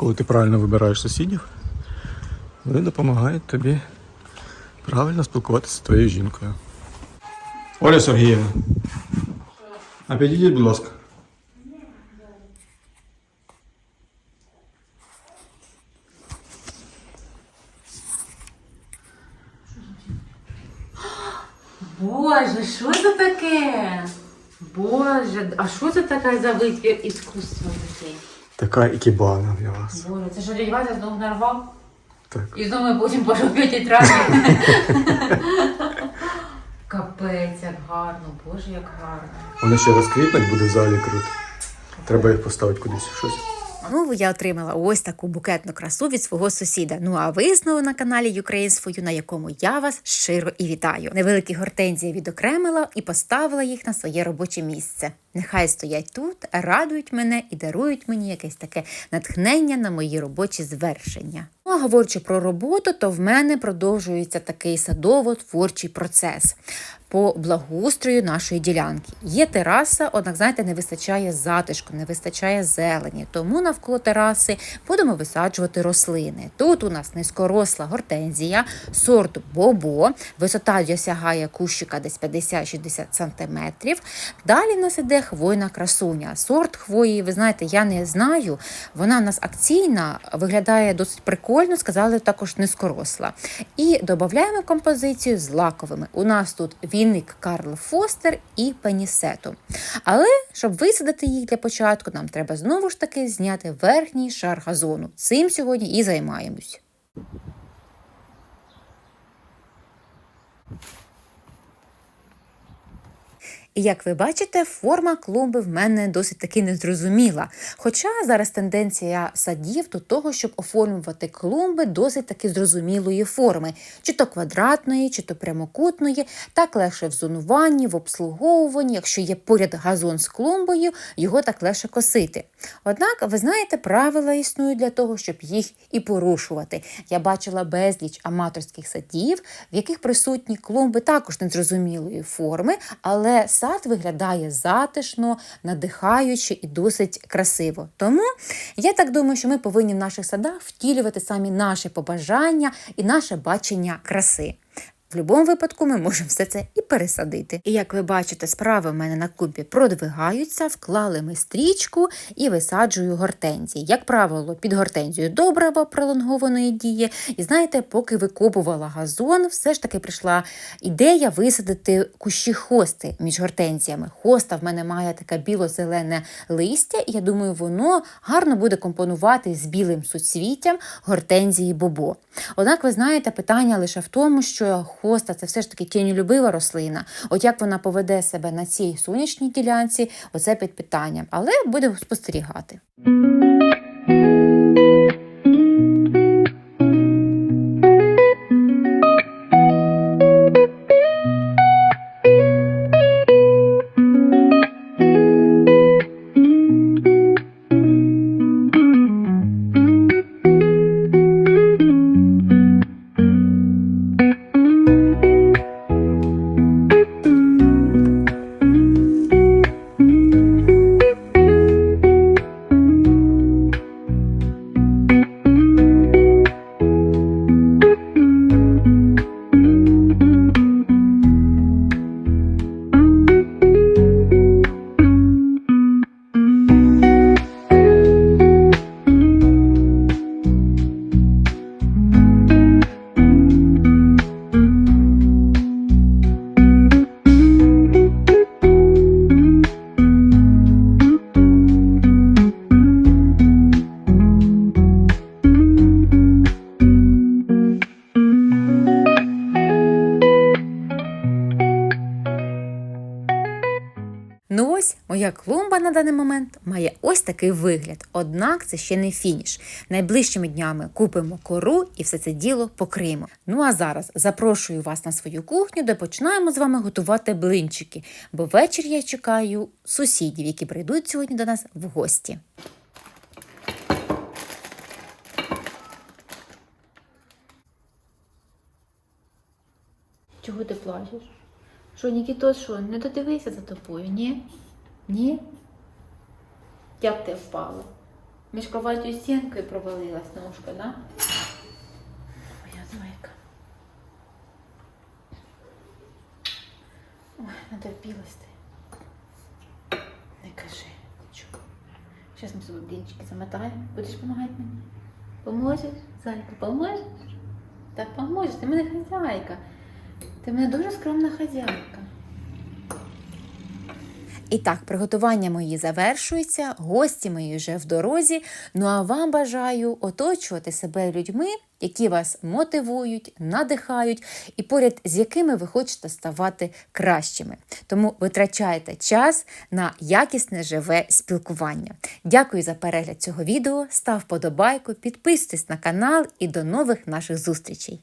Коли ти правильно вибираєш сусідів, вони допомагають тобі правильно спілкуватися з твоєю жінкою. Оля Сергіївна. А підійдіть, будь ласка. Боже, що це таке? Боже, а що це таке за витвір іскусства такий? Така ікібана для вас. Боже, це що дядь Вася знову нарвав? Так. І знову ми потім по жовтій траві. Капець, як гарно, боже, як гарно. Вони ще розквітнуть, буде в залі круто. Треба їх поставити кудись щось. Ну, я отримала ось таку букетну красу від свого сусіда. Ну а ви знову на каналі Ukraine на якому я вас щиро і вітаю. Невеликі гортензії відокремила і поставила їх на своє робоче місце. Нехай стоять тут, радують мене і дарують мені якесь таке натхнення на мої робочі звершення. Ну, а говорячи про роботу, то в мене продовжується такий садово-творчий процес по благоустрою нашої ділянки. Є тераса, однак, знаєте, не вистачає затишку, не вистачає зелені. Тому навколо тераси будемо висаджувати рослини. Тут у нас низькоросла гортензія, сорт бобо, висота досягає кущика десь 50-60 см. Далі в нас іде хвойна красуня. Сорт хвої, ви знаєте, я не знаю. Вона в нас акційна, виглядає досить прикольно, сказали також низькоросла. І додаємо композицію з лаковими. У нас тут віник Карл Фостер і пенісету. Але щоб висадити їх для початку, нам треба знову ж таки зняти верхній шар газону. Цим сьогодні і займаємось. Як ви бачите, форма клумби в мене досить таки незрозуміла. Хоча зараз тенденція садів до того, щоб оформлювати клумби досить таки зрозумілої форми, чи то квадратної, чи то прямокутної, так легше в зонуванні, в обслуговуванні. Якщо є поряд газон з клумбою, його так легше косити. Однак, ви знаєте, правила існують для того, щоб їх і порушувати. Я бачила безліч аматорських садів, в яких присутні клумби також незрозумілої форми, але сад виглядає затишно, надихаюче і досить красиво. Тому я так думаю, що ми повинні в наших садах втілювати самі наші побажання і наше бачення краси. В будь-якому випадку ми можемо все це і пересадити. І як ви бачите, справи в мене на клумбі продвигаються, вклали ми стрічку і висаджую гортензії. Як правило, під гортензію добрива пролонгованої дії. І знаєте, поки викопувала газон, все ж таки прийшла ідея висадити кущі хости між гортензіями. Хоста в мене має таке біло-зелене листя, і я думаю, воно гарно буде компонувати з білим суцвіттям гортензії бобо. Однак, ви знаєте, питання лише в тому, що хоста це все ж таки тіньолюбива рослина. От як вона поведе себе на цій сонячній ділянці, оце під питанням. Але будемо спостерігати. Ось моя клумба на даний момент має ось такий вигляд. Однак це ще не фініш. Найближчими днями купимо кору і все це діло покриємо. Ну а зараз запрошую вас на свою кухню, де починаємо з вами готувати блинчики. Бо ввечері я чекаю сусідів, які прийдуть сьогодні до нас в гості. Чого ти плачеш? Що, Нікітос, що, не додивися за тобою, ні? Ні? Як ти впала? Між кроватю і стінкою провалилась ножка, да? Моя зайка. Ой, натерпілась ти. Не кажи. Чого? Зараз ми собі блінчики замотаємо. Будеш допомагати мені? Поможеш? Зайка, поможеш? Так поможеш, ти мене хазяйка. Ти мене дуже скромна хазяйка. І так, приготування мої завершуються, гості мої вже в дорозі. Ну а вам бажаю оточувати себе людьми, які вас мотивують, надихають і поряд з якими ви хочете ставати кращими. Тому витрачайте час на якісне живе спілкування. Дякую за перегляд цього відео. Став подобайку, підписуйтесь на канал і до нових наших зустрічей.